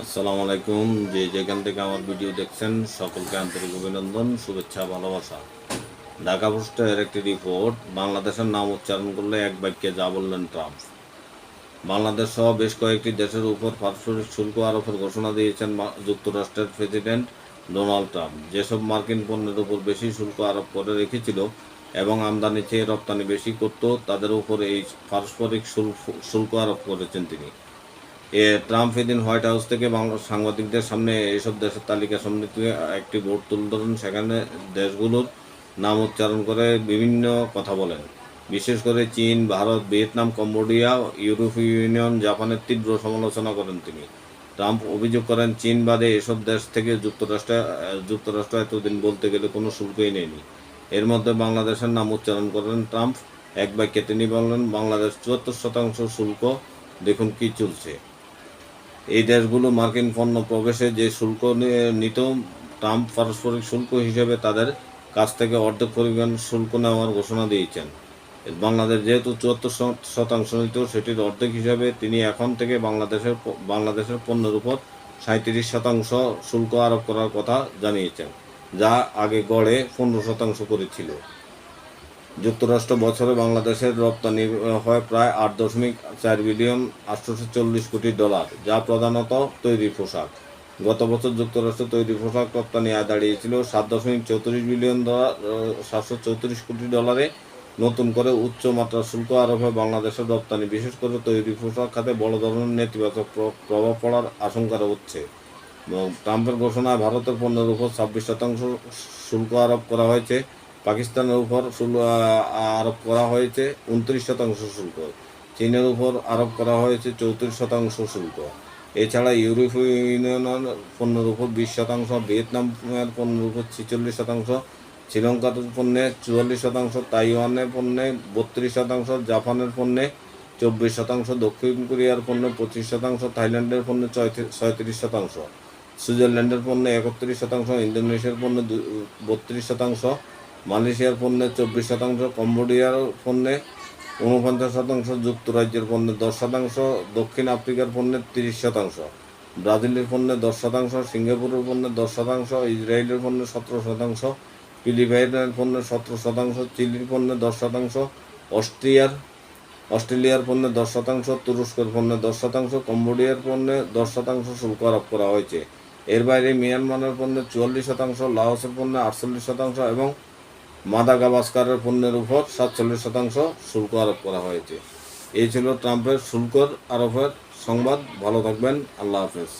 আসসালামু আলাইকুম। যে যেখান থেকে আমার ভিডিও দেখছেন, সকলকে আন্তরিক অভিনন্দন, শুভেচ্ছা, ভালোবাসা। ঢাকা পোস্টের একটি রিপোর্ট, বাংলাদেশের নাম উচ্চারণ করলে এক বাক্যে যা বললেন ট্রাম্প। বাংলাদেশ সহ বেশ কয়েকটি দেশের উপর পারস্পরিক শুল্ক আরোপের ঘোষণা দিয়েছেন যুক্তরাষ্ট্রের প্রেসিডেন্ট ডোনাল্ড ট্রাম্প। যেসব মার্কিন পণ্যের উপর বেশি শুল্ক আরোপ করে রেখেছিল এবং আমদানি চেয়ে রপ্তানি বেশি করত, তাদের উপর এই পারস্পরিক শুল্ক- আরোপ করেছেন তিনি। এ, ট্রাম্প এদিন হোয়াইট হাউস থেকে বাংলা সাংবাদিকদের সামনে এইসব দেশের তালিকা সম্মিলিত একটি বোর্ড তুলে ধরেন। সেখানে দেশগুলোর নাম উচ্চারণ করে বিভিন্ন কথা বলেন। বিশেষ করে চীন, ভারত, ভিয়েতনাম, কম্বোডিয়া, ইউরোপীয় ইউনিয়ন, জাপানের তীব্র সমালোচনা করেন তিনি। ট্রাম্প অভিযোগ করেন, চীন বাদে এসব দেশ থেকে যুক্তরাষ্ট্র যুক্তরাষ্ট্র এতদিন বলতে গেলে কোনো শুল্কই নেয়নি। এর মধ্যে বাংলাদেশের নাম উচ্চারণ করেন ট্রাম্প। এক বাক্যে তিনি বললেন, বাংলাদেশ চুয়াত্তর শতাংশ শুল্ক, দেখুন কি চলছে। এই দেশগুলো মার্কিন পণ্য প্রবেশে যে শুল্ক নিত, ট্রাম্প পারস্পরিক শুল্ক হিসেবে তাদের কাছ থেকে অর্ধেক পরিমাণ শুল্ক নেওয়ার ঘোষণা দিয়েছেন। বাংলাদেশ যেহেতু চুয়াত্তর শতাংশ নিত, সেটির অর্ধেক হিসাবে তিনি এখন থেকে বাংলাদেশের বাংলাদেশের পণ্যের উপর সাঁত্রিশ শতাংশ শুল্ক আরোপ করার কথা জানিয়েছেন, যা আগে গড়ে পনেরো শতাংশ করেছিল। যুক্তরাষ্ট্র বছরে বাংলাদেশের রপ্তানি হয় প্রায় আট দশমিক চার বিলিয়ন আটশোশো চল্লিশ কোটি ডলার, যা প্রধানত তৈরি পোশাক। গত বছর যুক্তরাষ্ট্র তৈরি পোশাক রপ্তানি আয় দাঁড়িয়েছিল সাত দশমিক চৌত্রিশ বিলিয়ন ডলার সাতশো চৌত্রিশ কোটি ডলারে। নতুন করে উচ্চ মাত্রার শুল্ক আরোপে বাংলাদেশের রপ্তানি, বিশেষ করে তৈরি পোশাক খাতে বড় ধরনের নেতিবাচক প্র- প্রভাব পড়ার আশঙ্কা হচ্ছে ট্রাম্পের ঘোষণায় ভারতের পণ্যের উপর ছাব্বিশ শতাংশ শুল্ক আরোপ করা হয়েছে। পাকিস্তানের উপর আরোপ করা হয়েছে, উনত্রিশ শতাংশ শুল্ক। চীনের উপর আরোপ করা হয়েছে, চৌত্রিশ শতাংশ শুল্ক। এছাড়া ইউরোপীয় ইউনিয়নের পণ্যের উপর বিশ শতাংশ, ভিয়েতনামের পণ্যের উপর ছিচল্লিশ শতাংশ, শ্রীলঙ্কার পণ্যে চুয়াল্লিশ শতাংশ, তাইওয়ানের পণ্যে বত্রিশ শতাংশ, জাপানের পণ্যে চব্বিশ শতাংশ, দক্ষিণ কোরিয়ার পণ্য পঁচিশ শতাংশ, থাইল্যান্ডের পণ্য ছয়ত্রিশ শতাংশ, সুইজারল্যান্ডের পণ্যে একত্রিশ শতাংশ, ইন্দোনেশিয়ার পণ্য বত্রিশ শতাংশ মালয়েশিয়ার পণ্যের চব্বিশ শতাংশ, কম্বোডিয়ার পণ্যে ঊনপঞ্চাশ শতাংশ, যুক্তরাজ্যের পণ্যে দশ শতাংশ, দক্ষিণ আফ্রিকার পণ্যে তিরিশ শতাংশ, ব্রাজিলের পণ্যে দশ শতাংশ, সিঙ্গাপুরের পণ্যে দশ শতাংশ, ইসরায়েলের পণ্যে সতেরো শতাংশ, ফিলিপাইনের পণ্যে সতেরো শতাংশ, চিলির পণ্যে দশ শতাংশ, অস্ট্রিয়ার, অস্ট্রেলিয়ার পণ্যে দশ শতাংশ, তুরস্কের পণ্যে দশ শতাংশ, কম্বোডিয়ার পণ্যে দশ শতাংশ শুল্ক আরোপ করা হয়েছে। এর বাইরে মিয়ানমারের পণ্যে চুয়াল্লিশ শতাংশ, লাওসের পণ্যে আটচল্লিশ শতাংশ এবং মাদাগাবাস্কারের পণ্যের উপর সাতচল্লিশ শতাংশ শুল্ক আরোপ করা হয়েছে। এই ছিল ট্রাম্পের শুল্কর আরোপের সংবাদ। ভালো থাকবেন। আল্লাহ হাফেজ।